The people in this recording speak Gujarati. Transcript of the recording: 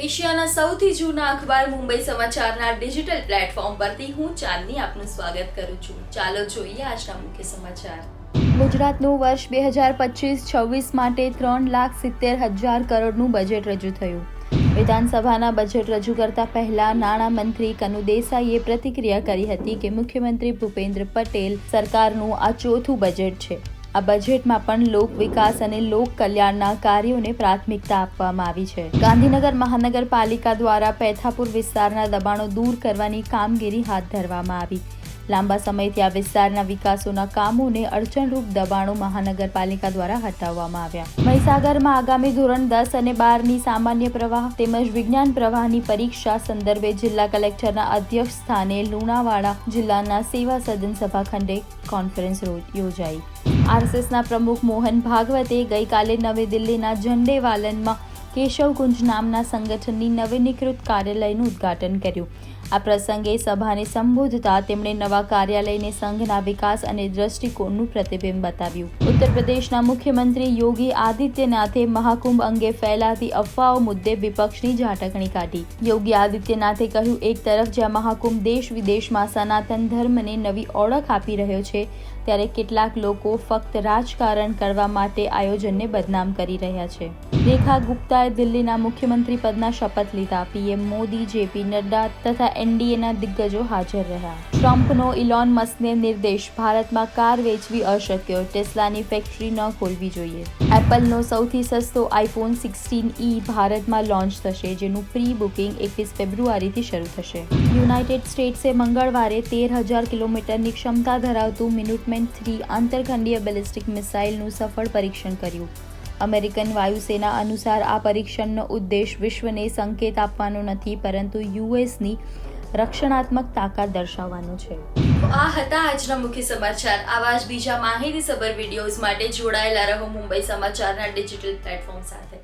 એશિયાના સૌથી જૂના અખબાર મુંબઈ સમાચારના ડિજિટલ પ્લેટફોર્મ પરથી હું ચાંદની આપનું સ્વાગત કરું છું. ચાલો જોઈએ આજના મુખ્ય સમાચાર. ગુજરાતનું વર્ષ બે હજાર પચીસ છવ્વીસ માટે ત્રણ લાખ સિત્તેર હજાર કરોડનું બજેટ રજૂ થયું. વિધાનસભાના બજેટ રજૂ કરતા પહેલા નાણામંત્રી કનુ દેસાઈએ પ્રતિક્રિયા કરી હતી કે મુખ્યમંત્રી ભૂપેન્દ્ર પટેલ સરકારનું આ ચોથું બજેટ છે. આ બજેટમાં પણ લોક વિકાસ અને લોક કલ્યાણના કાર્યોને પ્રાથમિકતા આપવામાં આવી છે. ગાંધીનગર મહાનગરપાલિકા દ્વારા પેથાપુર વિસ્તારના દબાણો દૂર કરવાની કામગીરી હાથ ધરવામાં આવી. લાંબા સમયથી આ વિસ્તારના વિકાસોના કામોને અડચણરૂપ દબાણો મહાનગરપાલિકા દ્વારા હટાવવામાં આવ્યા. મહીસાગરમાં આગામી ધોરણ દસ અને બારની સામાન્ય પ્રવાહ તેમજ વિજ્ઞાન પ્રવાહની પરીક્ષા સંદર્ભે જિલ્લા કલેક્ટરના અધ્યક્ષ સ્થાને લુણાવાડા જિલ્લાના સેવા સદન સભાખંડે કોન્ફરન્સ યોજાઈ. આરએસએસના પ્રમુખ મોહન ભાગવતે ગઈકાલે નવી દિલ્હીના ઝંડેવાલનમાં કેશવકુંજ નામના સંગઠનની નવીનીકૃત કાર્યાલયનું ઉદ્ઘાટન કર્યું. આ પ્રસંગે સભાને સંબોધતા તેમણે નવા કાર્યાલયને સંઘના વિકાસ અને દ્રષ્ટિકોણનું પ્રતિબિંબ બતાવ્યું. ઉત્તર પ્રદેશના મુખ્યમંત્રી યોગી આદિત્યનાથે મહાકુંભ અંગે ફેલાતી અફવાઓ મુદ્દે વિપક્ષની ઝાટકણી કાઢી. યોગી આદિત્યનાથે કહ્યું, એક તરફ જ્યાં મહાકુંભ દેશ વિદેશમાં સનાતન ધર્મને નવી ઓળખ આપી રહ્યો છે, ત્યારે કેટલાક લોકો ફક્ત રાજકારણ કરવા માટે આયોજનને બદનામ કરી રહ્યા છે. રેખા ગુપ્તાએ દિલ્હીના મુખ્યમંત્રી પદના શપથ લીધા. પીએમ મોદી, જેપી નડ્ડા તથા એનડીએના દિગ્ગજો હાજર રહ્યા. ટ્રમ્પનો ઇલોન મસ્કને નિર્દેશ, ભારતમાં કાર વેચવી અશક્ય, ટેસ્લાની ફેક્ટરી ન ખોલવી જોઈએ. એપલનો સૌથી સસ્તો આઈફોન સિક્સટીન ઈ ભારતમાં લોન્ચ થશે, જેનું પ્રી બુકિંગ એકવીસ ફેબ્રુઆરીથી શરૂ થશે. યુનાઇટેડ સ્ટેટ્સે મંગળવારે તેર હજાર કિલોમીટરની ક્ષમતા ધરાવતું મિનુટમેન થ્રી આંતરખંડીય બેલિસ્ટિક મિસાઇલનું સફળ પરીક્ષણ કર્યું. અમેરિકન વાયુસેના અનુસાર આ પરીક્ષણનો ઉદ્દેશ વિશ્વને સંકેત આપવાનો નથી, પરંતુ યુએસની રક્ષણાત્મક તાકાત દર્શાવવાનો છે. આ હતા આજના મુખ્ય સમાચાર. આવા જ બીજા માહિતીસભર વિડીયોઝ માટે જોડાયેલા રહો મુંબઈ સમાચારના ડિજિટલ પ્લેટફોર્મ સાથે.